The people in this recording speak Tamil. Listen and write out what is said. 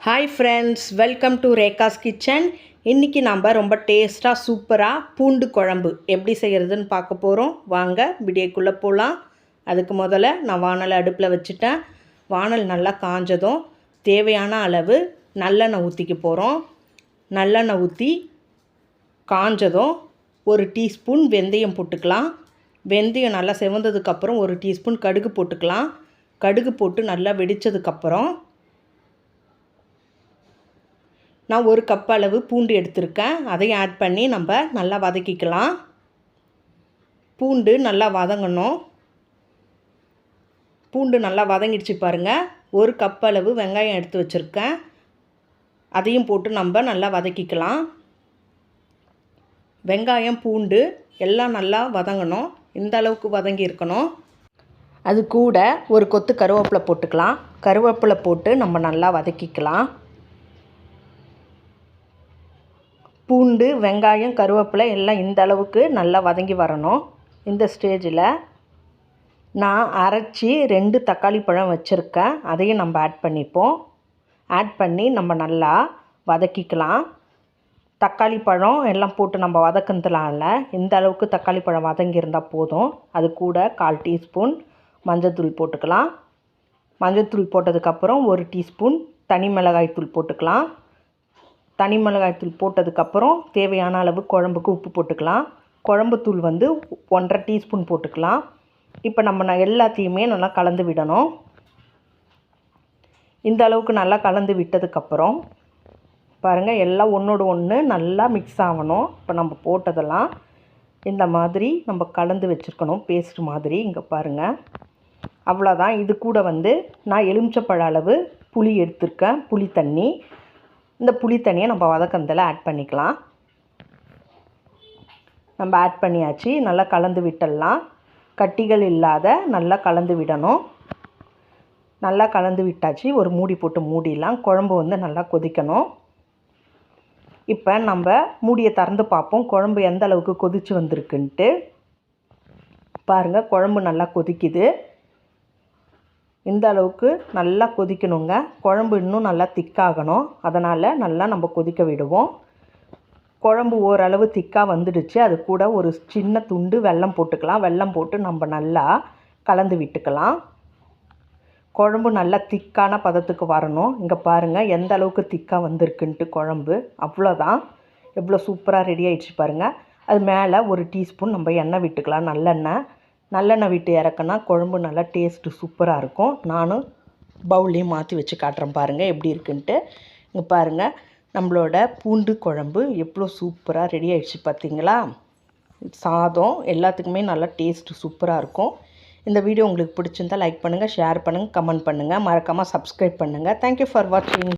Hi friends welcome to Rekha's kitchen இன்றைக்கி நம்ம ரொம்ப டேஸ்ட்டாக சூப்பராக பூண்டு குழம்பு எப்படி செய்கிறதுன்னு பார்க்க போகிறோம் வாங்க விடியக்குள்ளே போகலாம் அதுக்கு முதல்ல நான் வானலை அடுப்பில் வச்சுட்டேன். வானல் நல்லா காஞ்சதும் தேவையான அளவு நல்லெண்ணெய் ஊற்றிக்க போகிறோம் நல்லெண்ணெய் ஊற்றி காஞ்சதும் ஒரு டீஸ்பூன் வெந்தயம் போட்டுக்கலாம். வெந்தயம் நல்லா செவந்ததுக்கப்புறம் ஒரு டீஸ்பூன் கடுகு போட்டுக்கலாம். கடுகு போட்டு நல்லா வெடித்ததுக்கப்புறம் நான் ஒரு கப் அளவு பூண்டு எடுத்திருக்கேன். அதையும் ஆட் பண்ணி நம்ம நல்லா வதக்கிக்கலாம். பூண்டு நல்லா வதங்கணும். பூண்டு நல்லா வதங்கிடுச்சு பாருங்கள் ஒரு கப் அளவு வெங்காயம் எடுத்து வச்சுருக்கேன். அதையும் போட்டு நம்ம நல்லா வதக்கிக்கலாம். வெங்காயம் பூண்டு எல்லாம் நல்லா வதங்கணும். இந்த அளவுக்கு வதங்கி இருக்கணும். அது கூட ஒரு கொத்து கருவேப்பிலை போட்டுக்கலாம். கருவேப்பிலை போட்டு நம்ம நல்லா வதக்கிக்கலாம். பூண்டு வெங்காயம் கருவேப்பிலை எல்லாம் இந்த அளவுக்கு நல்லா வதங்கி வரணும். இந்த ஸ்டேஜில் நான் அரைச்சி ரெண்டு தக்காளி பழம் வச்சுருக்கேன். அதையும் நம்ம ஆட் பண்ணிப்போம். ஆட் பண்ணி நம்ம நல்லா வதக்கிக்கலாம். தக்காளி பழம் எல்லாம் போட்டு நம்ம வதக்குனதுனால இந்த அளவுக்கு தக்காளி பழம் வதங்கியிருந்தால் போதும். அது கூட கால் டீஸ்பூன் மஞ்சள்தூள் போட்டுக்கலாம். மஞ்சள்தூள் போட்டதுக்கப்புறம் ஒரு டீஸ்பூன் தனி மிளகாய் தூள் போட்டுக்கலாம். தனி மிளகாய்த்தூள் போட்டதுக்கப்புறம் தேவையான அளவு குழம்புக்கு உப்பு போட்டுக்கலாம். குழம்புத்தூள் வந்து ஒன்றரை டீஸ்பூன் போட்டுக்கலாம். இப்போ நம்ம நான் எல்லாத்தையுமே நல்லா கலந்து விடணும். இந்த அளவுக்கு நல்லா கலந்து விட்டதுக்கப்புறம் பாருங்கள் எல்லாம் ஒன்றோடு ஒன்று நல்லா மிக்ஸ் ஆகணும். இப்போ நம்ம போட்டதெல்லாம் இந்த மாதிரி நம்ம கலந்து வச்சுருக்கணும் பேஸ்ட் மாதிரி. இங்கே பாருங்கள் அவ்வளோதான் இது கூட வந்து நான் எலுமிச்சப்பழ அளவு புளி எடுத்திருக்கேன். புளி தண்ணி. இந்த புளி தண்ணியை நம்ம வதக்கந்தல ஆட் பண்ணிக்கலாம். நம்ம ஆட் பண்ணியாச்சு. நல்லா கலந்து விட்டுடலாம். கட்டிகள் இல்லாத நல்லா கலந்து விடணும். நல்லா கலந்து விட்டாச்சு. ஒரு மூடி போட்டு மூடிடலாம். குழம்பு வந்து நல்லா கொதிக்கணும். இப்போ நம்ம மூடியை திறந்து பார்ப்போம். குழம்பு எந்த அளவுக்கு கொதித்து வந்திருக்குன்ட்டு. பாருங்கள் குழம்பு நல்லா கொதிக்குது. இந்த அளவுக்கு நல்லா கொதிக்கணுங்க. குழம்பு இன்னும் நல்லா திக்காகணும். அதனால் நல்லா நம்ம கொதிக்க விடுவோம். குழம்பு ஓரளவு திக்காக வந்துடுச்சு. அது கூட ஒரு சின்ன துண்டு வெல்லம் போட்டுக்கலாம். வெல்லம் போட்டு நம்ம நல்லா கலந்து விட்டுக்கலாம். குழம்பு நல்லா திக்கான பதத்துக்கு வரணும். இங்கே பாருங்கள் எந்த அளவுக்கு திக்காக வந்திருக்குன்ட்டு குழம்பு. அவ்வளோதான். எவ்வளோ சூப்பராக ரெடி ஆகிடுச்சு பாருங்கள் அது மேலே ஒரு டீஸ்பூன் நம்ம எண்ணெய் விட்டுக்கலாம். நல்லெண்ணெய். நல்லெண்ணெய் விட்டு இறக்குனா குழம்பு நல்லா டேஸ்ட்டு சூப்பராக இருக்கும். நானும் பவுல்லையும் மாற்றி வச்சு காட்டுறேன் பாருங்கள் எப்படி இருக்குன்ட்டு. இங்கே பாருங்கள் நம்மளோட பூண்டு குழம்பு எவ்வளோ சூப்பராக ரெடி ஆகிடுச்சு பார்த்தீங்களா? சாதம் எல்லாத்துக்குமே நல்லா டேஸ்ட்டு சூப்பராக இருக்கும். இந்த வீடியோ உங்களுக்கு பிடிச்சிருந்தால் லைக் பண்ணுங்கள் ஷேர் பண்ணுங்கள் கமெண்ட் பண்ணுங்கள் மறக்காமல் சப்ஸ்கிரைப் பண்ணுங்கள் தேங்க்யூ ஃபார் வாட்சிங்